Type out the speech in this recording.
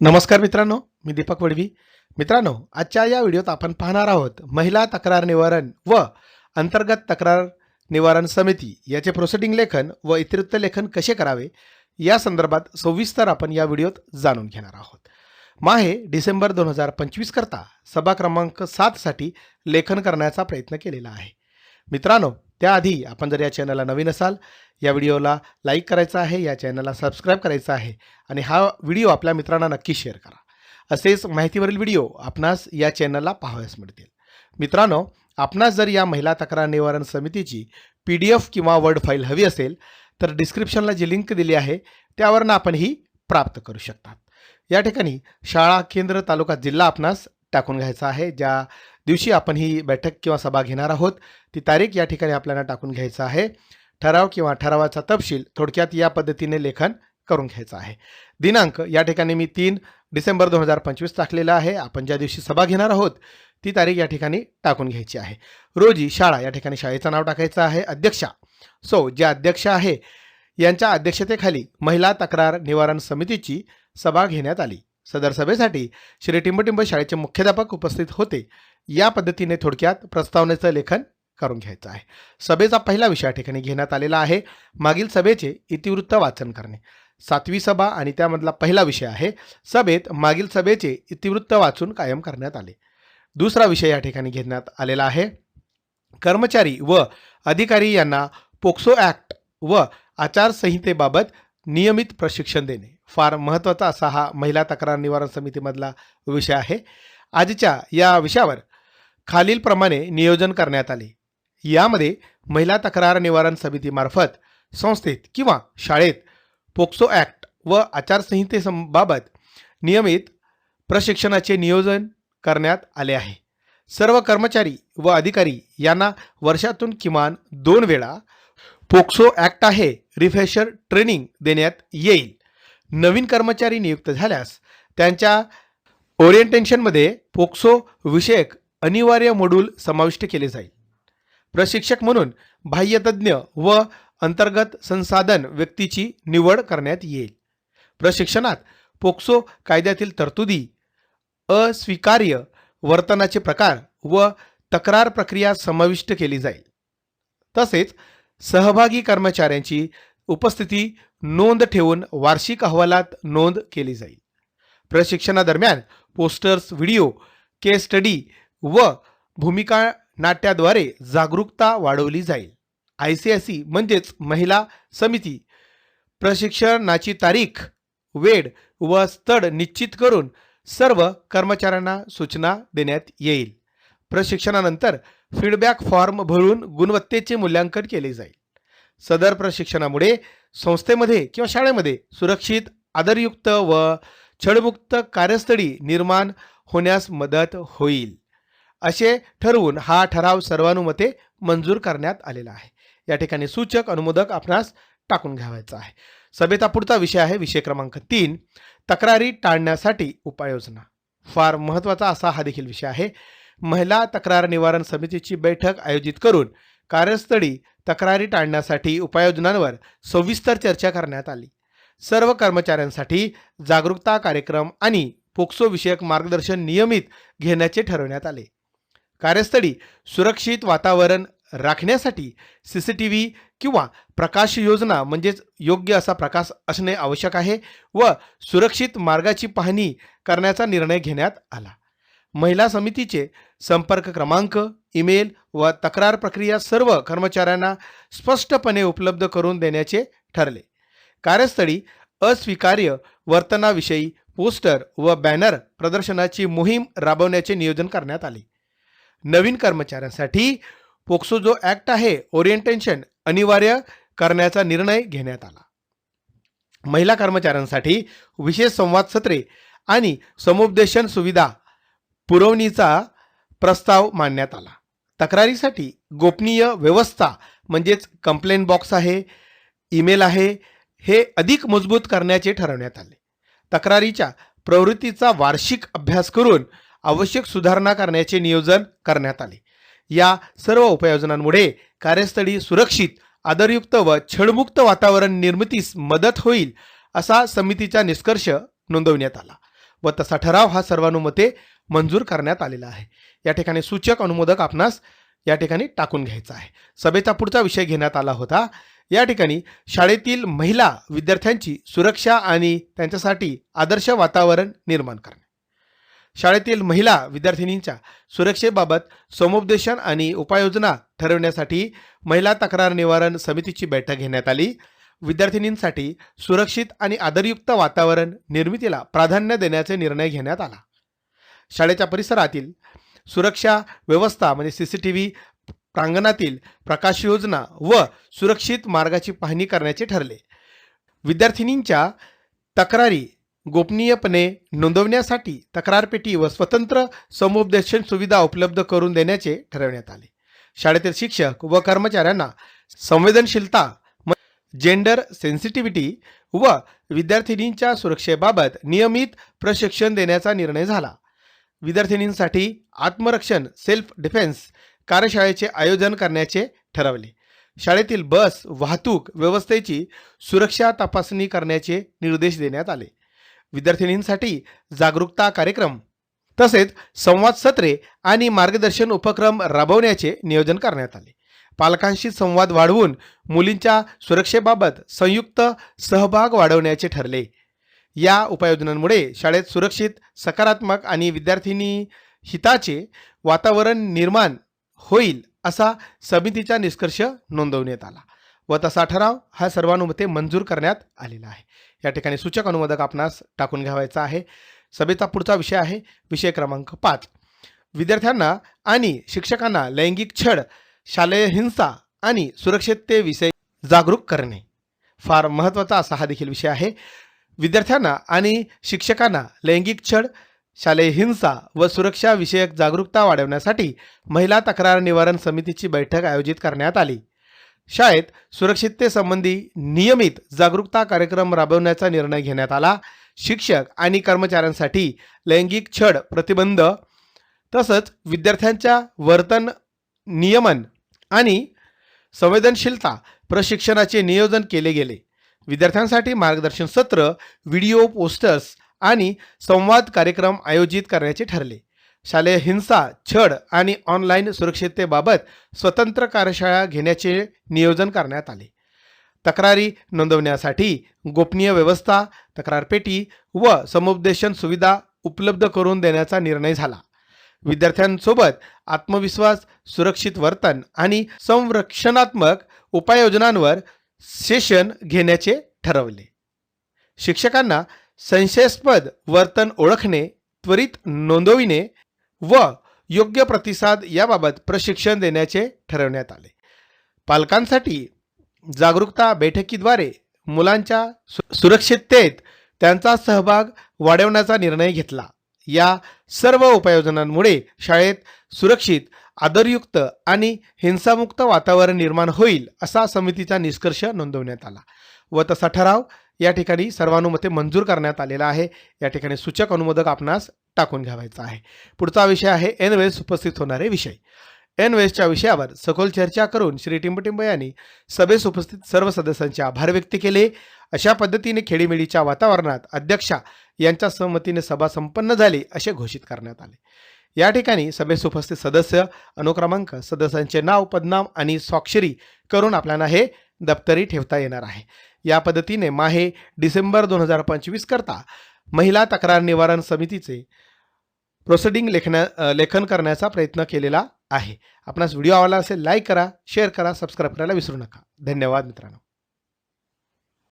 नमस्कार मित्रांनो मी दीपक वडवी. मित्रांनो आजच्या या व्हिडिओत आपण पाहणार आहोत महिला तक्रार निवारण व अंतर्गत तक्रार निवारण समिती याचे प्रोसिडिंग लेखन व इतिरिक्त लेखन कसे करावे या संदर्भात सविस्तर आपण या व्हिडिओत जाणून घेणार आहोत. माहे डिसेंबर दोन हजार पंचवीस करता सभा क्रमांक सातसाठी लेखन करण्याचा प्रयत्न केलेला आहे. मित्रांनो त्याआधी आपण जर या चॅनलला नवीन असाल या व्हिडिओला लाईक करायचा आहे या चॅनलला सबस्क्राईब करायचा आहे आणि हा व्हिडिओ आपल्या मित्रांना नक्की शेअर करा. असेच माहितीवरील व्हिडिओ आपणास या चॅनलला पाहावयास मिळतील. मित्रांनो आपणास जर या महिला तक्रार निवारण समितीची पी डी एफ किंवा वर्ड फाईल हवी असेल तर डिस्क्रिप्शनला जी लिंक दिली आहे त्यावरनं आपण ही प्राप्त करू शकतात. या ठिकाणी शाळा केंद्र तालुका जिल्हा आपणास टाकून घ्यायचा आहे ज्या दिवशी आपण ही बैठक किंवा सभा घेणार आहोत. ती तारीख या ठिकाणी आपल्याला टाकून घ्यायचं आहे. ठराव किंवा ठरावाचा तपशील थोडक्यात या पद्धतीने लेखन करून घ्यायचं आहे. दिनांक या ठिकाणी मी तीन डिसेंबर दोन हजार पंचवीस टाकलेला आहे. आपण ज्या दिवशी सभा घेणार आहोत ती तारीख या ठिकाणी टाकून घ्यायची आहे. रोजी शाळा या ठिकाणी शाळेचं नाव टाकायचं आहे. अध्यक्षा सो ज्या अध्यक्ष आहे यांच्या अध्यक्षतेखाली महिला तक्रार निवारण समितीची सभा घेण्यात आली. सदर सभेसाठी श्री टिंबटिंब शाळेचे मुख्याध्यापक उपस्थित होते. या पद्धतीने थोडक्यात प्रस्तावनेचं लेखन करून घ्यायचं आहे. सभेचा पहिला विषय या ठिकाणी घेण्यात आलेला आहे. मागील सभेचे इतिवृत्त वाचन करणे. सातवी सभा आणि त्यामधला पहिला विषय आहे. सभेत मागील सभेचे इतिवृत्त वाचून कायम करण्यात आले. दुसरा विषय या ठिकाणी घेण्यात आलेला आहे. कर्मचारी व अधिकारी यांना पोक्सो ॲक्ट व आचारसंहितेबाबत नियमित प्रशिक्षण देणे. फार महत्त्वाचा असा हा महिला तक्रार निवारण समितीमधला विषय आहे. आजच्या या विषयावर खालीलप्रमाणे नियोजन करण्यात आले. यामध्ये महिला तक्रार निवारण समितीमार्फत संस्थेत किंवा शाळेत पोक्सो ॲक्ट व आचारसंहितेबाबत नियमित प्रशिक्षणाचे नियोजन करण्यात आले आहे. सर्व कर्मचारी व अधिकारी यांना वर्षातून किमान दोन वेळा पोक्सो ॲक्ट आहे. रिफ्रेशर ट्रेनिंग देण्यात येईल. नवीन कर्मचारी नियुक्त झाल्यास त्यांच्या ओरिएंटेशनमध्ये पोक्सो विषयक अनिवार्य मॉड्यूल समाविष्ट केले जाईल. प्रशिक्षक म्हणून बाह्यतज्ज्ञ व अंतर्गत संसाधन व्यक्तीची निवड करण्यात येईल. प्रशिक्षणात पोक्सो कायद्यातील तरतुदी अस्वीकार्य वर्तनाचे प्रकार व तक्रार प्रक्रिया समाविष्ट केली जाईल. तसेच सहभागी कर्मचाऱ्यांची उपस्थिती नोंद ठेवून वार्षिक अहवालात नोंद केली जाईल. प्रशिक्षणादरम्यान पोस्टर्स व्हिडिओ केस स्टडी व भूमिका नाट्याद्वारे जागरूकता वाढवली जाईल. आय सी एस सी म्हणजेच महिला समिती. प्रशिक्षणाची तारीख वेळ व स्थळ निश्चित करून सर्व कर्मचाऱ्यांना सूचना देण्यात येईल. प्रशिक्षणानंतर फीडबॅक फॉर्म भरून गुणवत्तेचे मूल्यांकन केले जाईल. सदर प्रशिक्षणामुळे संस्थेमध्ये किंवा शाळेमध्ये सुरक्षित आदरयुक्त व छळमुक्त कार्यस्थळी निर्माण होण्यास मदत होईल. असे ठरवून हा ठराव सर्वानुमते मंजूर करण्यात आलेला आहे. या ठिकाणी सूचक अनुमोदक आपणास टाकून घ्यावायचा आहे. सभेचा पुढचा विषय आहे विषय क्रमांक तीन तक्रारी टाळण्यासाठी उपाययोजना. फार महत्त्वाचा असा हा देखील विषय आहे. महिला तक्रार निवारण समितीची बैठक आयोजित करून कार्यस्थळी तक्रारी टाळण्यासाठी उपाययोजनांवर सविस्तर चर्चा करण्यात आली. सर्व कर्मचाऱ्यांसाठी जागरूकता कार्यक्रम आणि पोक्सो विषयक मार्गदर्शन नियमित घेण्याचे ठरवण्यात आले. कार्यस्थळी सुरक्षित वातावरण राखण्यासाठी सी सी टी व्ही किंवा प्रकाश योजना म्हणजेच योग्य असा प्रकाश असणे आवश्यक आहे व सुरक्षित मार्गाची पाहणी करण्याचा निर्णय घेण्यात आला. महिला समितीचे संपर्क क्रमांक ईमेल व तक्रार प्रक्रिया सर्व कर्मचाऱ्यांना स्पष्टपणे उपलब्ध करून देण्याचे ठरले. कार्यस्थळी अस्वीकार्य वर्तनाविषयी पोस्टर व बॅनर प्रदर्शनाची मोहीम राबवण्याचे नियोजन करण्यात आले. नवीन कर्मचाऱ्यांसाठी पोक्सो जो ॲक्ट आहे ओरिएंटेशन अनिवार्य करण्याचा निर्णय घेण्यात आला. महिला कर्मचाऱ्यांसाठी विशेष संवाद सत्रे आणि समुपदेशन सुविधा पुरवणीचा प्रस्ताव मांडण्यात आला. तक्रारीसाठी गोपनीय व्यवस्था म्हणजेच कंप्लेंट बॉक्स आहे ईमेल आहे हे अधिक मजबूत करण्याचे ठरवण्यात आले. तक्रारीच्या प्रवृत्तीचा वार्षिक अभ्यास करून आवश्यक सुधारणा करण्याचे नियोजन करण्यात आले. या सर्व उपाययोजनांमुळे कार्यस्थळी सुरक्षित आदरयुक्त व छळमुक्त वातावरण निर्मितीस मदत होईल असा समितीचा निष्कर्ष नोंदवण्यात आला. व तसा ठराव हा सर्वानुमते मंजूर करण्यात आलेला आहे. या ठिकाणी सूचक अनुमोदक आपणास या ठिकाणी टाकून घ्यायचा आहे. सभेचा पुढचा विषय घेण्यात आला होता. या ठिकाणी शाळेतील महिला विद्यार्थ्यांची सुरक्षा आणि त्यांच्यासाठी आदर्श वातावरण निर्माण करणे. शाळेतील महिला विद्यार्थिनींच्या सुरक्षेबाबत समुपदेशन आणि उपाययोजना ठरवण्यासाठी महिला तक्रार निवारण समितीची बैठक घेण्यात आली. विद्यार्थिनींसाठी सुरक्षित आणि आदरयुक्त वातावरण निर्मितीला प्राधान्य देण्याचे निर्णय घेण्यात आला. शाळेच्या परिसरातील सुरक्षा व्यवस्था म्हणजे सी सी टी व्ही प्रांगणातील प्रकाश योजना व सुरक्षित मार्गाची पाहणी करण्याचे ठरले. विद्यार्थिनींच्या तक्रारी गोपनीयपणे नोंदवण्यासाठी तक्रारपेटी व स्वतंत्र समुपदेशन सुविधा उपलब्ध करून देण्याचे ठरवण्यात आले. शाळेतील शिक्षक व कर्मचाऱ्यांना संवेदनशीलता जेंडर सेन्सिटिव्हिटी व विद्यार्थिनींच्या सुरक्षेबाबत नियमित प्रशिक्षण देण्याचा निर्णय झाला. विद्यार्थिनींसाठी आत्मरक्षण सेल्फ डिफेन्स कार्यशाळेचे आयोजन करण्याचे ठरवले. शाळेतील बस वाहतूक व्यवस्थेची सुरक्षा तपासणी करण्याचे निर्देश देण्यात आले. विद्यार्थिनींसाठी जागरूकता कार्यक्रम तसेच संवाद सत्रे आणि मार्गदर्शन उपक्रम राबवण्याचे नियोजन करण्यात आले. पालकांशी संवाद वाढवून मुलींच्या सुरक्षेबाबत संयुक्त सहभाग वाढवण्याचे ठरले. या उपाययोजनांमुळे शाळेत सुरक्षित सकारात्मक आणि विद्यार्थिनी हिताचे वातावरण निर्माण होईल असा समितीचा निष्कर्ष नोंदवण्यात आला. व तसा ठराव हा सर्वानुमते मंजूर करण्यात आलेला आहे. या ठिकाणी सूचक अनुवादक आपणास टाकून घ्यावायचा आहे. सभेचा पुढचा विषय आहे विषय क्रमांक पाच. विद्यार्थ्यांना आणि शिक्षकांना लैंगिक छळ शालेय हिंसा आणि सुरक्षिततेविषयी जागरूक करणे. फार महत्त्वाचा असा हा देखील विषय आहे. विद्यार्थ्यांना आणि शिक्षकांना लैंगिक छळ शालेय हिंसा व सुरक्षाविषयक जागरूकता वाढवण्यासाठी महिला तक्रार निवारण समितीची बैठक आयोजित करण्यात आली. शाळेत सुरक्षिततेसंबंधी नियमित जागरूकता कार्यक्रम राबवण्याचा निर्णय घेण्यात आला. शिक्षक आणि कर्मचाऱ्यांसाठी लैंगिक छळ प्रतिबंध तसंच विद्यार्थ्यांच्या वर्तन नियमन आणि संवेदनशीलता प्रशिक्षणाचे नियोजन केले गेले. विद्यार्थ्यांसाठी मार्गदर्शन सत्र व्हिडिओ पोस्टर्स आणि संवाद कार्यक्रम आयोजित करण्याचे ठरले. शालेय हिंसा छळ आणि ऑनलाईन सुरक्षिततेबाबत स्वतंत्र कार्यशाळा घेण्याचे नियोजन करण्यात आले. तक्रारी नोंदवण्यासाठी गोपनीय व्यवस्था तक्रारपेटी व समुपदेशन सुविधा उपलब्ध करून देण्याचा निर्णय झाला. विद्यार्थ्यांसोबत आत्मविश्वास सुरक्षित वर्तन आणि संरक्षणात्मक उपाययोजनांवर सेशन घेण्याचे ठरवले. शिक्षकांना संशयास्पद वर्तन ओळखणे त्वरित नोंदविणे व योग्य प्रतिसाद याबाबत प्रशिक्षण देण्याचे ठरवण्यात आले. पालकांसाठी जागरूकता बैठकीद्वारे मुलांच्या सु- सुरक्षिततेत त्यांचा सहभाग वाढवण्याचा निर्णय घेतला. या सर्व उपाययोजनांमुळे शाळेत सुरक्षित आदरयुक्त आणि हिंसामुक्त वातावरण निर्माण होईल असा समितीचा निष्कर्ष नोंदवण्यात आला. व तसा ठराव या ठिकाणी सर्वानुमते मंजूर करण्यात आलेला आहे. या ठिकाणी सूचक अनुमोदक आपणास टाकून घ्यावायचा आहे. पुढचा विषय आहे एन वेळेस उपस्थित होणारे विषय. एन वेळेसच्या विषयावर सखोल चर्चा करून श्री टिंबटिंब यांनी सभेस उपस्थित सर्व सदस्यांचे आभार व्यक्त केले. अशा पद्धतीने खेडीमेडीच्या वातावरणात अध्यक्षा यांच्या सहमतीने सभा संपन्न झाली असे घोषित करण्यात आले. या ठिकाणी सभेस उपस्थित सदस्य अनुक्रमांक सदस्यांचे नाव पदनाम आणि स्वाक्षरी करून आपल्याला हे दप्तरी ठेवता येणार आहे. या पद्धतीने माहे डिसेंबर दोन हजार पंचवीस करता महिला तक्रार निवारण समितीचे प्रोसिडिंग लेखण्या लेखन करण्याचा प्रयत्न केलेला आहे. आपणास व्हिडिओ आवडला असेल लाईक करा शेअर करा सबस्क्राईब करायला विसरू नका. धन्यवाद मित्रांनो.